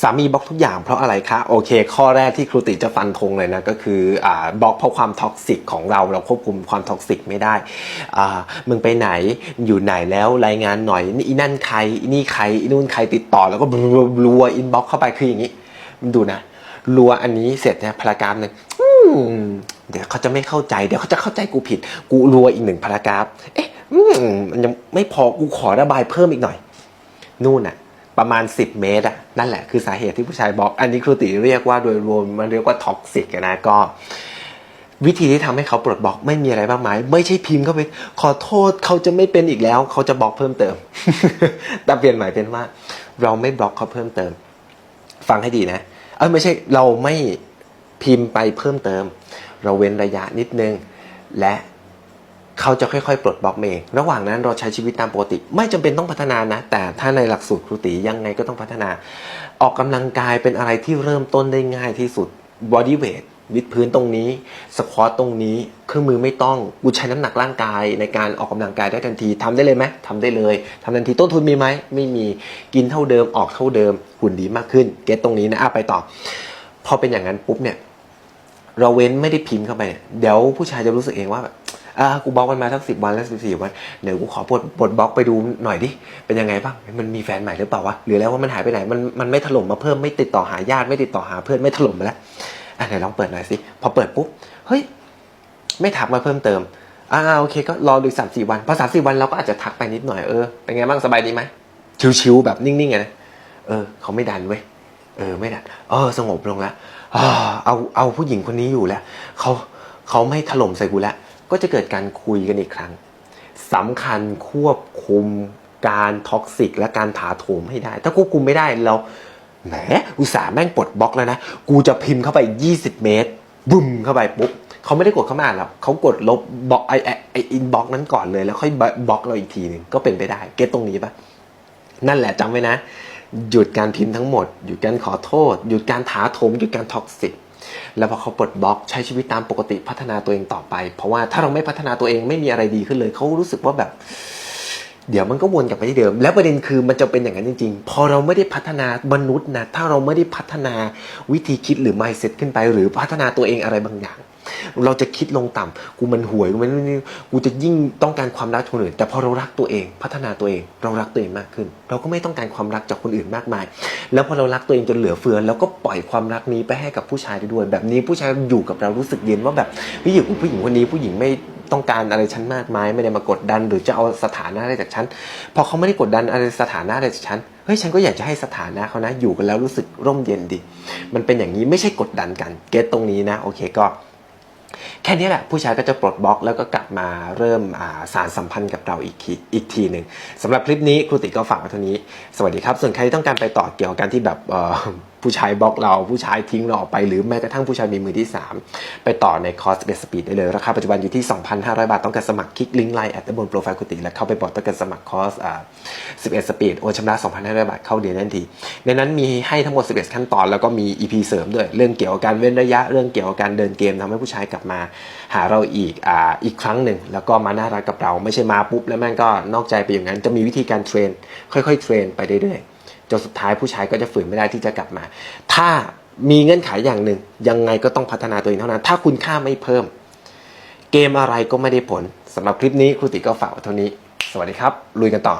สามีบล็อกทุกอย่างเพราะอะไรคะโอเค ข้อแรกที่ครูติจะฟันธงเลยนะก็คืออ่าบล็อกเพราะความท็อกซิกของเราเราควบคุมความท็อกซิกไม่ได้อ่ามึงไปไหนอยู่ไหนแล้วรายงานหน่อยนี่อีนั่นใครนี่ใครนู่นใครติดต่อแล้วก็รัวอินบ็อกเข้าไปคืออย่างนี้มันดูนะรัวอันนี้เสร็จเนี่ยพารากราฟหนึ่งเดี๋ยวเขาจะไม่เข้าใจ เดี๋ยวเขาจะเข้าใจกูผิด กูรัวอีกหนึ่งพารากราฟเอ๊ะมมันยังไม่พอกูขอระบายเพิ่มอีกหน่อย นู่นน่ะ ประมาณ 10 เมตรอะนั่นแหละคือสาเหตุที่ผู้ชายบล็อก อันนี้ครูติเรียกว่าโดยรวมมันเรียกว่าท็อกซิกนะก็ วิธีที่ทำให้เขาปลดบล็อกไม่มีอะไรมากมาย ไม่ใช่พิมพ์เข้าไป ขอโทษเขาจะไม่เป็นอีกแล้ว เขาจะบล็อกเพิ่มเติม แต่เปลี่ยนหมายเป็นว่า เราไม่บล็อกเขาเพิ่มเติม ฟังให้ดีนะ เออไม่ใช่เราไม่พิมพ์ไปเพิ่มเติม เราเว้นระยะนิดนึง และ เขาจะค่อยๆ ปลดบล็อกเอง ระหว่างนั้นเราใช้ชีวิตตามปกติ ไม่จำเป็นต้องพัฒนานะ แต่ถ้าในหลักสูตรครูตียังไงก็ต้องพัฒนา ออกกำลังกายเป็นอะไรที่เริ่มต้นได้ง่ายที่สุด body weight วิดพื้นตรงนี้สควอตตรงนี้เครื่องมือไม่ต้องกูใช้น้ำหนักร่างกายในการออกกำลังกายได้ทันทีทำได้เลยไหมทำได้เลยทำทันทีต้นทุนมีไหมไม่มีกินเท่าเดิมออกเท่าเดิมหุ่นดีมากขึ้น เก็ตตรงนี้นะอะไปต่อ พอเป็นอย่างนั้นปุ๊บเนี่ย เราเว้นไม่ได้พิมพ์เข้าไปเนี่ยเดี๋ยวผู้ชายจะรู้สึกเองว่าแบบ อ่ากูบล็อกมันมาทั้งสิบวันแล้วสิบสี่วันเดี๋ยวกูขอปลดปลดบล็อกไปดูหน่อยดิเป็นยังไงบ้างมันมีแฟนใหม่หรือเปล่าวะหรือแล้วว่ามันหายไปไหนมันมันไม่ถล่มมาเพิ่มไม่ติดต่อหาญาติไม่ติดต่อหาเพื่อนไม่ถล่มมาแล้วอะไหนลองเปิดหน่อยสิพอเปิดปุ๊บเฮ้ยไม่ทักมาเพิ่มเติมอ่าโอเคก็รอดูสามสี่วันพอสามสี่วันเราก็อาจจะทักไปนิดหน่อยเออเป็นไงบ้างสบายดีไหมชิวๆแบบนิ่งๆไงนะเออเขาไม่ดันเว้ยเออไม่ดันเออสงบลงแล้วอ่าเอาเอาผู้หญิงคนนี้อยู่แล้วเขาเขาไม่ถล่มใส่กูแล้ว ก็จะเกิดการคุยกันอีกครั้งสำคัญควบคุมการท็อกซิกและการถาโถมให้ได้ ถ้าควบคุมไม่ได้เราแหมอุตส่าห์แม่งปลดบล็อกแล้วนะ กูจะพิมพ์เข้าไป 20 เมตรบุ้มเข้าไปปุ๊บเขาไม่ได้กดเข้ามาหรอกเขากดลบบล็อกไอไอไออินบ็อกนั้นก่อนเลยแล้วค่อยบล็อกเราอีกทีหนึ่งก็เป็นไปได้เก็ตตรงนี้ปะนั่นแหละจำไว้นะ หยุดการพิมพ์ทั้งหมด หยุดการขอโทษ หยุดการถาโถมหยุดการท็อกซิก แล้วพอเขาปลดบล็อกใช้ชีวิตตามปกติพัฒนาตัวเองต่อไป เพราะว่าถ้าเราไม่พัฒนาตัวเองไม่มีอะไรดีขึ้นเลย เขารู้สึกว่าแบบ เดี๋ยวมันก็วนกลับไปที่เดิม แล้วประเด็นคือมันจะเป็นอย่างนั้นจริง ๆ พอเราไม่ได้พัฒนามนุษย์นะถ้าเราไม่ได้พัฒนาวิธีคิดหรือ mindset ขึ้นไป หรือพัฒนาตัวเองอะไรบางอย่าง เราจะคิดลงต่ำกูมันห่วยกูมันกูจะยิ่งต้องการความรักคนอื่น แต่พอเรารักตัวเองพัฒนาตัวเองเรารักตัวเองมากขึ้น เราก็ไม่ต้องการความรักจากคนอื่นมากมาย แล้วพอเรารักตัวเองจนเหลือเฟือเราก็ปล่อยความรักนี้ไปให้กับผู้ชายได้ด้วย แบบนี้ผู้ชายอยู่กับเรารู้สึกเย็นว่าแบบเฮ้ยอยู่กับผู้หญิงคนนี้ผู้หญิงไม่ต้องการอะไรฉันมากมายไม่ได้มากดดัน หรือจะเอาสถานะอะไรจากฉันพอเขาไม่ได้กดดันอะไรสถานะอะไรจากฉันเฮ้ยฉันก็อยากจะให้สถานะเขานะอยู่กันแล้วรู้สึกร่มเย็นดี มันเป็นอย่างนี้ไม่ใช่กดดันกันเก็ตตรงนี้นะโอเคก็ แค่นี้แหละผู้ชายก็จะปลดบล็อกแล้วก็กลับมาเริ่มาสารสัมพันธ์กับเราอีกทีอีกทีหนึ่งสำหรับคลิปนี้ครูติก็ฝากไว้เท่านี้ สวัสดีครับ ส่วนใครที่ต้องการไปต่อเกี่ยวกับการที่แบบ ผู้ชายบล็อกเราผู้ชายทิ้งเราออกไป หรือแม้กระทั่งผู้ชายมีมือที่ 3 ไปต่อในคอร์สเบสปีดได้เลย ราคาปัจจุบันอยู่ที่ 2,500 บาท ต้องการสมัครคลิกลิงก์ไลน์แอดบนโปรไฟล์ครูติแล้วเข้าไปบอกต้องการสมัครคอร์สอ่า11 สปีดโอนชำระ 2,500 บาทเข้าเรียนทันที ในนั้นมีให้ทั้งหมด 11 ขั้นตอนแล้วก็มี EP เสริมด้วย เรื่องเกี่ยวกับการเว้นระยะเรื่องเกี่ยวกับการเดินเกมทำให้ผู้ชายกลับมาหาเราอีกอ่าอีกครั้งหนึ่งแล้วก็มาน่ารักกับเราไม่ใช่มาปุ๊บแล้วแม่งก็นอกใจไปอย่างนั้นจะมีวิธีการเทรนค่อยๆเทรนไปเรื่อยๆ จนสุดท้ายผู้ชายก็จะฝืนไม่ได้ที่จะกลับมา ถ้ามีเงื่อนไขอย่างหนึ่ง ยังไงก็ต้องพัฒนาตัวเองเท่านั้น ถ้าคุณค่าไม่เพิ่ม เกมอะไรก็ไม่ได้ผลสำหรับคลิปนี้ครูติก็ฝากเท่านี้ สวัสดีครับ ลุยกันต่อ